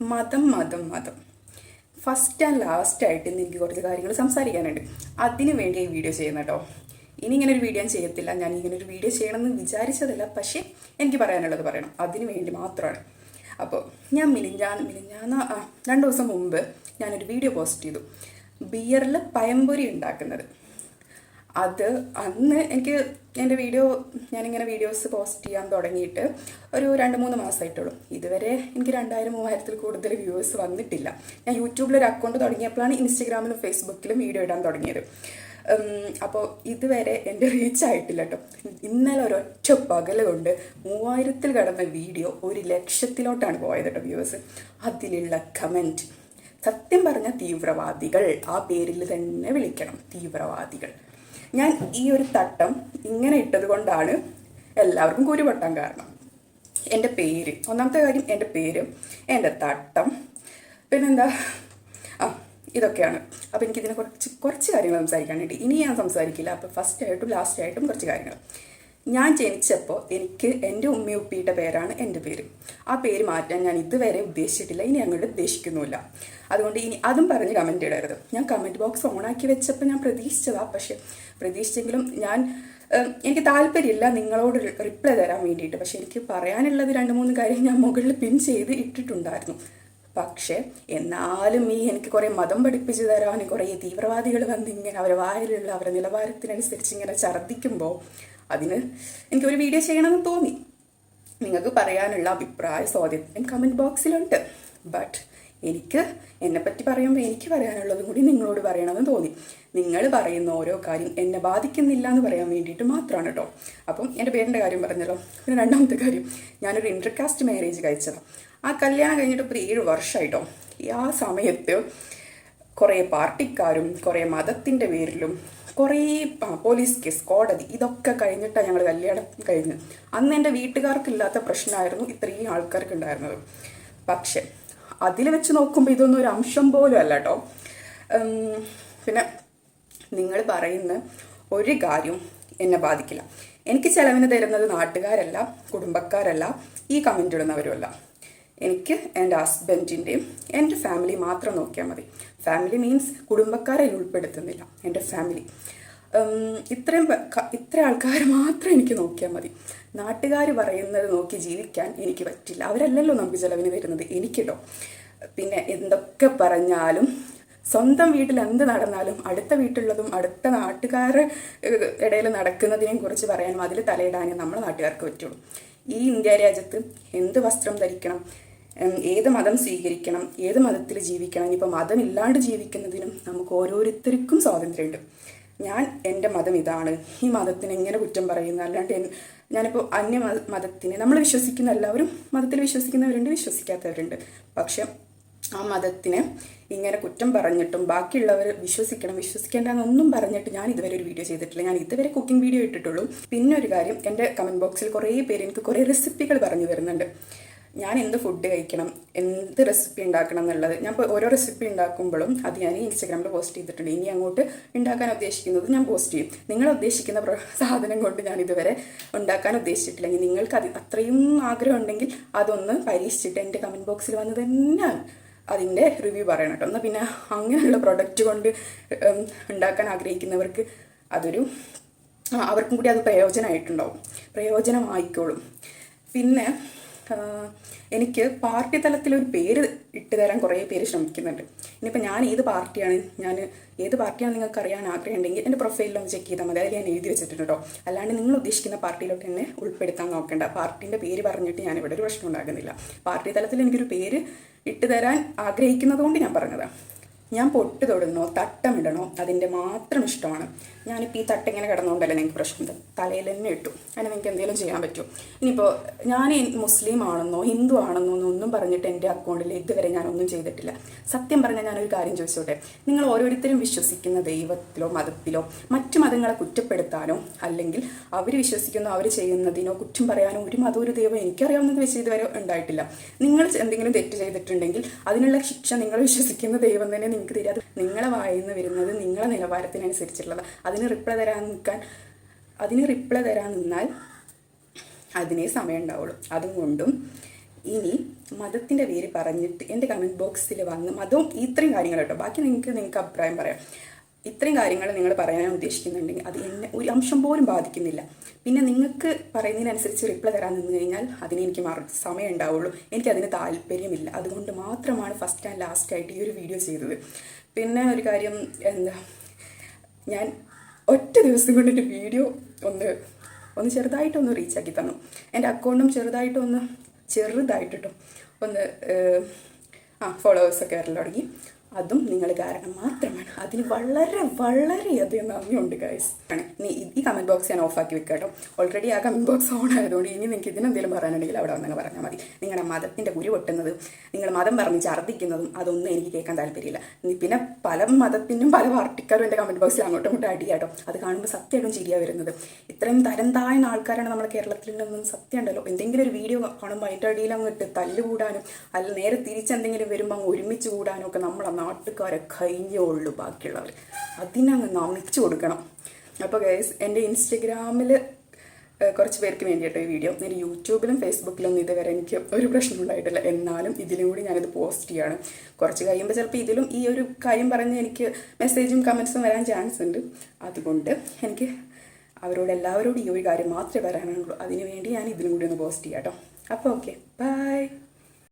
മതം മതം മതം. ഫസ്റ്റ് ആൻഡ് ലാസ്റ്റ് ആയിട്ട് ഇന്ന് എനിക്ക് കുറച്ച് കാര്യങ്ങൾ സംസാരിക്കാനുണ്ട്. അതിനു വേണ്ടി ഈ വീഡിയോ ചെയ്യുന്ന കേട്ടോ ഇനി ഇങ്ങനെ ഒരു വീഡിയോ ഞാൻ ചെയ്യത്തില്ല. ഞാൻ ഇങ്ങനെ ഒരു വീഡിയോ ചെയ്യണമെന്ന് വിചാരിച്ചതല്ല. പക്ഷേ എനിക്ക് പറയാനുള്ളത് പറയണം. അതിനു വേണ്ടി മാത്രമാണ്. അപ്പോൾ ഞാൻ മിനിഞ്ഞാന്ന് മിനിഞ്ഞാന്ന് രണ്ട് ദിവസം മുമ്പ് ഞാനൊരു വീഡിയോ പോസ്റ്റ് ചെയ്തു. ബിയറിൽ പയംപൊരി ഉണ്ടാക്കുന്നത്. അത് അന്ന് എനിക്ക് എന്റെ വീഡിയോ ഞാനിങ്ങനെ വീഡിയോസ് പോസ്റ്റ് ചെയ്യാൻ തുടങ്ങിയിട്ട് ഒരു രണ്ട് മൂന്ന് മാസമായിട്ടുള്ളൂ. ഇതുവരെ എനിക്ക് രണ്ടായിരം മൂവായിരത്തിൽ കൂടുതൽ വ്യൂവേഴ്സ് വന്നിട്ടില്ല. ഞാൻ യൂട്യൂബിൽ ഒരു അക്കൗണ്ട് തുടങ്ങിയപ്പോഴാണ് ഇൻസ്റ്റഗ്രാമിലും ഫേസ്ബുക്കിലും വീഡിയോ ഇടാൻ തുടങ്ങിയത്. അപ്പോൾ ഇതുവരെ എന്റെ റീച്ച് ആയിട്ടില്ല കേട്ടോ. ഇന്നലെ ഒരൊറ്റ പകൽ കൊണ്ട് മൂവായിരത്തിൽ കടന്ന വീഡിയോ ഒരു ലക്ഷത്തിലോട്ടാണ് പോയത് കേട്ടോ വ്യൂവേഴ്സ്. അതിലുള്ള കമന്റ് സത്യം പറഞ്ഞ തീവ്രവാദികൾ. ആ പേരിൽ തന്നെ വിളിക്കണം. തീവ്രവാദികൾ. ഞാൻ ഈ ഒരു തട്ടം ഇങ്ങനെ ഇട്ടത് കൊണ്ടാണ് എല്ലാവർക്കും കുരുപൊട്ടാൻ കാരണം. എന്റെ പേര് ഒന്നാമത്തെ കാര്യം എന്റെ പേര് എന്റെ തട്ടം. പിന്നെന്താ? ആ ഇതൊക്കെയാണ്. അപ്പോൾ എനിക്കിതിനെ കുറച്ച് കുറച്ച് കാര്യങ്ങൾ സംസാരിക്കാനുണ്ട് ഇനി ഞാൻ സംസാരിക്കില്ല. അപ്പോൾ ഫസ്റ്റ് ആയിട്ടും ലാസ്റ്റ് ആയിട്ടും കുറച്ച് കാര്യങ്ങൾ. ഞാൻ ജനിച്ചപ്പോൾ എനിക്ക് എന്റെ ഉമ്മ ഉപ്പിയുടെ പേരാണ് എന്റെ പേര്. ആ പേര് മാറ്റാൻ ഞാൻ ഇതുവരെ ഉദ്ദേശിച്ചിട്ടില്ല. ഇനി അങ്ങോട്ട് ഉദ്ദേശിക്കുന്നുമില്ല. അതുകൊണ്ട് ഇനി അതും പറഞ്ഞ് കമന്റ് ഇടരുത്. ഞാൻ കമന്റ് ബോക്സ് ഓണാക്കി വെച്ചപ്പോൾ ഞാൻ പ്രതീക്ഷിച്ചതാണ് പക്ഷേ പ്രതീക്ഷിച്ചെങ്കിലും ഞാൻ എനിക്ക് താല്പര്യമില്ല നിങ്ങളോട് റിപ്ലൈ തരാൻ വേണ്ടിയിട്ട്. പക്ഷേ എനിക്ക് പറയാനുള്ളത് രണ്ട് മൂന്ന് കാര്യം ഞാൻ മുകളിൽ പിൻ ചെയ്ത് ഇട്ടിട്ടുണ്ടായിരുന്നു. പക്ഷേ എന്നാലും ഈ എനിക്ക് കുറേ മതം പഠിപ്പിച്ചു തരാൻ കുറേ തീവ്രവാദികൾ വന്നിങ്ങനെ അവരെ വായിലുള്ള അവരുടെ നിലവാരത്തിനനുസരിച്ച് ഇങ്ങനെ ഛർദ്ദിക്കുമ്പോൾ അതിന് എനിക്കൊരു വീഡിയോ ചെയ്യണമെന്ന് തോന്നി. നിങ്ങൾക്ക് പറയാനുള്ള അഭിപ്രായ സ്വാതന്ത്ര്യം കമന്റ് ബോക്സിലുണ്ട് ബട്ട് എനിക്ക് എന്നെപ്പറ്റി പറയുമ്പോൾ എനിക്ക് പറയാനുള്ളതും കൂടി നിങ്ങളോട് പറയണമെന്ന് തോന്നി. നിങ്ങൾ പറയുന്ന ഓരോ കാര്യം എന്നെ ബാധിക്കുന്നില്ല എന്ന് പറയാൻ വേണ്ടിയിട്ട് മാത്രമാണ് കേട്ടോ അപ്പം എന്റെ പേരിന്റെ കാര്യം പറഞ്ഞല്ലോ. പിന്നെ രണ്ടാമത്തെ കാര്യം ഞാനൊരു ഇന്റർകാസ്റ്റ് മാരേജ് കഴിച്ചതാണ് ആ കല്യാണം കഴിഞ്ഞിട്ട് ഇപ്പോൾ ഏഴ് വർഷമായിട്ടോ ഈ ആ സമയത്ത് കുറേ പാർട്ടിക്കാരും കുറേ മതത്തിന്റെ പേരിലും കുറേ പോലീസ് കേസ് കോടതി ഇതൊക്കെ കഴിഞ്ഞിട്ടാണ് ഞങ്ങൾ കല്യാണം കഴിഞ്ഞ്. അന്ന് എന്റെ വീട്ടുകാർക്കില്ലാത്ത പ്രശ്നമായിരുന്നു ഇത്രയും ആൾക്കാർക്ക് ഉണ്ടായിരുന്നത് പക്ഷെ അതിൽ വെച്ച് നോക്കുമ്പോൾ ഇതൊന്നും ഒരു അംശം പോലും അല്ല കേട്ടോ പിന്നെ നിങ്ങൾ പറയുന്ന ഒരു കാര്യം എന്നെ ബാധിക്കില്ല. എനിക്ക് ചിലവിന് തരുന്നത് നാട്ടുകാരല്ല കുടുംബക്കാരല്ല ഈ കമന്റ് ഇടുന്നവരുമല്ല. എനിക്ക് എന്റെ ഹസ്ബൻഡിന്റെയും എന്റെ ഫാമിലി മാത്രം നോക്കിയാൽ മതി. ഫാമിലി മീൻസ് കുടുംബക്കാരെ ഉൾപ്പെടുത്തുന്നില്ല. എന്റെ ഫാമിലി ഇത്രയും ഇത്ര ആൾക്കാർ മാത്രം എനിക്ക് നോക്കിയാൽ മതി. നാട്ടുകാർ പറയുന്നത് നോക്കി ജീവിക്കാൻ എനിക്ക് പറ്റില്ല. അവരല്ലല്ലോ നമുക്ക് ചിലവിന് വരുന്നത് എനിക്കിട്ടോ പിന്നെ എന്തൊക്കെ പറഞ്ഞാലും സ്വന്തം വീട്ടിൽ എന്ത് നടന്നാലും അടുത്ത വീട്ടിലുള്ളതും അടുത്ത നാട്ടുകാരുടെ ഇടയിൽ നടക്കുന്നതിനെയും കുറിച്ച് പറയാനും അതിൽ തലയിടാനും നമ്മളെ നാട്ടുകാർക്ക് പറ്റുള്ളൂ. ഈ ഇന്ത്യ രാജ്യത്ത് എന്ത് വസ്ത്രം ധരിക്കണം? ഏത് മതം സ്വീകരിക്കണം ഏത് മതത്തിൽ ജീവിക്കണം ഇനിയിപ്പോൾ മതമില്ലാണ്ട് ജീവിക്കുന്നതിനും നമുക്ക് ഓരോരുത്തർക്കും സ്വാതന്ത്ര്യമുണ്ട്. ഞാൻ എന്റെ മതം ഇതാണ്. ഈ മതത്തിന് എങ്ങനെ കുറ്റം പറയുന്നു? അല്ലാണ്ട് ഞാനിപ്പോൾ അന്യ മതത്തിന് നമ്മൾ വിശ്വസിക്കുന്ന എല്ലാവരും മതത്തിൽ വിശ്വസിക്കുന്നവരുണ്ട് വിശ്വസിക്കാത്തവരുണ്ട്. പക്ഷെ ആ മതത്തിനെ ഇങ്ങനെ കുറ്റം പറഞ്ഞിട്ടും ബാക്കിയുള്ളവർ വിശ്വസിക്കണം വിശ്വസിക്കേണ്ടെന്നൊന്നും പറഞ്ഞിട്ട് ഞാൻ ഇതുവരെ ഒരു വീഡിയോ ചെയ്തിട്ടില്ല. ഞാൻ ഇതുവരെ കുക്കിംഗ് വീഡിയോ ഇട്ടിട്ടുള്ളൂ. പിന്നെ ഒരു കാര്യം എന്റെ കമന്റ് ബോക്സിൽ കുറേ പേര് എനിക്ക് കുറേ റെസിപ്പികൾ പറഞ്ഞു തരുന്നുണ്ട്. ഞാൻ എന്ത് ഫുഡ് കഴിക്കണം? എന്ത് റെസിപ്പി ഉണ്ടാക്കണം എന്നുള്ളത്? ഞാൻ ഇപ്പോൾ ഓരോ റെസിപ്പി ഉണ്ടാക്കുമ്പോഴും അത് ഞാൻ ഇൻസ്റ്റാഗ്രാമിൽ പോസ്റ്റ് ചെയ്തിട്ടുണ്ട്. ഇനി അങ്ങോട്ട് ഉണ്ടാക്കാൻ ഉദ്ദേശിക്കുന്നത് ഞാൻ പോസ്റ്റ് ചെയ്യും. നിങ്ങൾ ഉദ്ദേശിക്കുന്ന സാധനം കൊണ്ട് ഞാൻ ഇതുവരെ ഉണ്ടാക്കാൻ ഉദ്ദേശിച്ചിട്ടില്ലെങ്കിൽ നിങ്ങൾക്ക് അത് അത്രയും ആഗ്രഹം ഉണ്ടെങ്കിൽ അതൊന്ന് പരീക്ഷിച്ചിട്ട് എന്റെ കമന്റ് ബോക്സിൽ വന്ന് തന്നെ അതിന്റെ റിവ്യൂ പറയണം കേട്ടോ. എന്നാൽ പിന്നെ അങ്ങനെയുള്ള പ്രൊഡക്റ്റ് കൊണ്ട് ഉണ്ടാക്കാൻ ആഗ്രഹിക്കുന്നവർക്ക് അതൊരു അവർക്കും കൂടി അത് പ്രയോജനമായിട്ടുണ്ടാവും. പ്രയോജനമായിക്കോളും. പിന്നെ എനിക്ക് പാർട്ടി തലത്തിൽ ഒരു പേര് ഇട്ട് തരാൻ കുറേ പേര് ശ്രമിക്കുന്നുണ്ട്. ഇനിയിപ്പോൾ ഞാൻ ഏത് പാർട്ടിയാണ് ഞാൻ ഏത് പാർട്ടിയാണ് നിങ്ങൾക്ക് അറിയാൻ ആഗ്രഹമുണ്ടെങ്കിൽ എന്റെ പ്രൊഫൈലിലൊന്ന് ചെക്ക് ചെയ്താൽ മതി. അതിൽ ഞാൻ എഴുതി വെച്ചിട്ടുണ്ട് കേട്ടോ. അല്ലാണ്ട് നിങ്ങൾ ഉദ്ദേശിക്കുന്ന പാർട്ടിയിലോട്ട് എന്നെ ഉൾപ്പെടുത്താൻ നോക്കേണ്ട. പാർട്ടീന്റെ പേര് പറഞ്ഞിട്ട് ഞാൻ ഇവിടെ ഒരു പ്രശ്നം ഉണ്ടാകുന്നില്ല. പാർട്ടി തലത്തിൽ എനിക്കൊരു പേര് ഇട്ട് തരാൻ ആഗ്രഹിക്കുന്നതുകൊണ്ട് ഞാൻ പറഞ്ഞതാണ് ഞാൻ പൊട്ട് തൊടുന്നോ തട്ടമിടണോ അതിന്റെ മാത്രം ഇഷ്ടമാണ്. ഞാനിപ്പോൾ ഈ തട്ട ഇങ്ങനെ കിടന്നുകൊണ്ടല്ലേ നിങ്ങൾക്ക് പ്രശ്നം തലയിൽ തന്നെ ഇട്ടു. അതിന് നിങ്ങൾക്ക് എന്തെങ്കിലും ചെയ്യാൻ പറ്റും? ഇനിയിപ്പോൾ ഞാൻ മുസ്ലിം ആണെന്നോ ഹിന്ദു ആണെന്നോ ഒന്നും പറഞ്ഞിട്ട് എന്റെ അക്കൗണ്ടിൽ ഇതുവരെ ഞാനൊന്നും ചെയ്തിട്ടില്ല. സത്യം പറഞ്ഞാൽ ഞാനൊരു കാര്യം ചോദിച്ചോട്ടെ? നിങ്ങൾ ഓരോരുത്തരും വിശ്വസിക്കുന്ന ദൈവത്തിലോ മതത്തിലോ മറ്റു മതങ്ങളെ കുറ്റപ്പെടുത്താനോ അല്ലെങ്കിൽ അവർ വിശ്വസിക്കുന്നോ അവർ ചെയ്യുന്നതിനോ കുറ്റം പറയാനോ ഒരു മതം ഒരു ദൈവം എനിക്കറിയാവുന്നത് വെച്ച് ഇതുവരെ ഉണ്ടായിട്ടില്ല. നിങ്ങൾ എന്തെങ്കിലും തെറ്റ് ചെയ്തിട്ടുണ്ടെങ്കിൽ അതിനുള്ള ശിക്ഷ നിങ്ങൾ വിശ്വസിക്കുന്ന ദൈവം തന്നെ നിങ്ങൾക്ക് തരാതെ നിങ്ങളെ വായിന്ന് വരുന്നത് നിങ്ങളെ നിലവാരത്തിനനുസരിച്ചുള്ളത് അതിന് റിപ്ലൈ തരാൻ നിൽക്കാൻ അതിന് റിപ്ലൈ തരാൻ നിന്നാൽ അതിനേ സമയം ഉണ്ടാവുള്ളൂ. അതുകൊണ്ടും ഇനി മതത്തിന്റെ പേര് പറഞ്ഞിട്ട് എന്റെ കമന്റ് ബോക്സിൽ വന്ന് മതവും ഇത്രയും കാര്യങ്ങൾ കേട്ടോ. ബാക്കി നിങ്ങൾക്ക് നിങ്ങൾക്ക് അഭിപ്രായം പറയാം. ഇത്രയും കാര്യങ്ങൾ നിങ്ങൾ പറയാൻ ഉദ്ദേശിക്കുന്നുണ്ടെങ്കിൽ അത് എന്നെ ഒരു അംശം പോലും ബാധിക്കുന്നില്ല. പിന്നെ നിങ്ങൾക്ക് പറയുന്നതിനനുസരിച്ച് റിപ്ലൈ തരാൻ നിന്ന് കഴിഞ്ഞാൽ അതിന് എനിക്ക് മറ സമയം ഉണ്ടാവുള്ളൂ. എനിക്കതിന് താല്പര്യമില്ല. അതുകൊണ്ട് മാത്രമാണ് ഫസ്റ്റ് ആൻഡ് ലാസ്റ്റ് ആയിട്ട് ഈ ഒരു വീഡിയോ ചെയ്തത്. പിന്നെ ഒരു കാര്യം എന്താ ഞാൻ ഒറ്റ ദിവസം കൊണ്ട് എന്റെ വീഡിയോ ഒന്ന് ഒന്ന് ചെറുതായിട്ടൊന്ന് റീച്ചാക്കി തന്നു. എന്റെ അക്കൗണ്ടും ചെറുതായിട്ടൊന്ന് ചെറുതായിട്ട് കേട്ടോ ഒന്ന് ആ ഫോളോവേഴ്സൊക്കെ വരൽ തുടങ്ങി. അതും നിങ്ങൾ കാരണം മാത്രമാണ്. അതിന് വളരെ വളരെയധികം നന്ദിയുണ്ട് ഗൈസ് ഇനി ഈ- കമന്റ് ബോക്സ് ഞാൻ ഓഫാക്കി വെക്കാം കേട്ടോ. ഓൾറെഡി ആ കമന്റ് ബോക്സ് ഓൺ ആയതുകൊണ്ട് ഇനി നിങ്ങൾക്ക് ഇതിനെന്തെങ്കിലും പറയാനുണ്ടെങ്കിൽ അവിടെ വന്നങ്ങ് പറഞ്ഞാൽ മതി. നിങ്ങളുടെ മതത്തിന്റെ കുരു പൊട്ടുന്നതും നിങ്ങൾ മതം പറഞ്ഞ് ഛർദ്ദിക്കുന്നതും അതൊന്നും എനിക്ക് കേൾക്കാൻ താല്പര്യമില്ല. പിന്നെ പല മതത്തിനും പല പാർട്ടിക്കാരും എന്റെ കമന്റ് ബോക്സിൽ അങ്ങോട്ടും ഇങ്ങോട്ടും അടിയാട്ടോ അത് കാണുമ്പോൾ സത്യമായിട്ടും ചിരിയാ വരുന്നത്. ഇത്രയും തരം താഴ്ന്ന ആൾക്കാരാണ് നമ്മുടെ കേരളത്തിലുണ്ടെന്നും സത്യം ഉണ്ടല്ലോ. എന്തെങ്കിലും ഒരു വീഡിയോ കാണുമ്പോൾ അതിന്റെ അടിയിൽ അങ്ങ് ഇട്ട് തല്ലുകൂടാനും അല്ല നേരെ തിരിച്ചെന്തെങ്കിലും വരുമ്പോൾ അങ്ങ് ഒരുമിച്ച് കൂടാനും ഒക്കെ നമ്മളെ നാട്ടുകാരെ കഴിഞ്ഞേ ഉള്ളൂ ബാക്കിയുള്ളവർ. അതിനങ്ങ് നമിച്ചു കൊടുക്കണം. അപ്പോൾ ഗൈസ് എന്റെ ഇൻസ്റ്റഗ്രാമിൽ കുറച്ച് പേർക്ക് വേണ്ടിയിട്ട് ഈ വീഡിയോ? എന്റെ യൂട്യൂബിലും ഫേസ്ബുക്കിലൊന്നും ഇതുവരെ എനിക്ക് ഒരു പ്രശ്നം ഉണ്ടായിട്ടില്ല. എന്നാലും ഇതിലും കൂടി ഞാനിത് പോസ്റ്റ് ചെയ്യാണ്. കുറച്ച് കഴിയുമ്പോൾ ചിലപ്പോൾ ഇതിലും ഈ ഒരു കാര്യം പറഞ്ഞ് എനിക്ക് മെസ്സേജും കമൻസും വരാൻ ചാൻസ് ഉണ്ട്. അതുകൊണ്ട് എനിക്ക് അവരോട് എല്ലാവരോടും ഈ ഒരു കാര്യം മാത്രമേ പറയാനുള്ളൂ. അതിനുവേണ്ടി ഞാൻ ഇതിലും കൂടി ഒന്ന് പോസ്റ്റ് ചെയ്യാം കേട്ടോ അപ്പോൾ ഓക്കെ ബൈ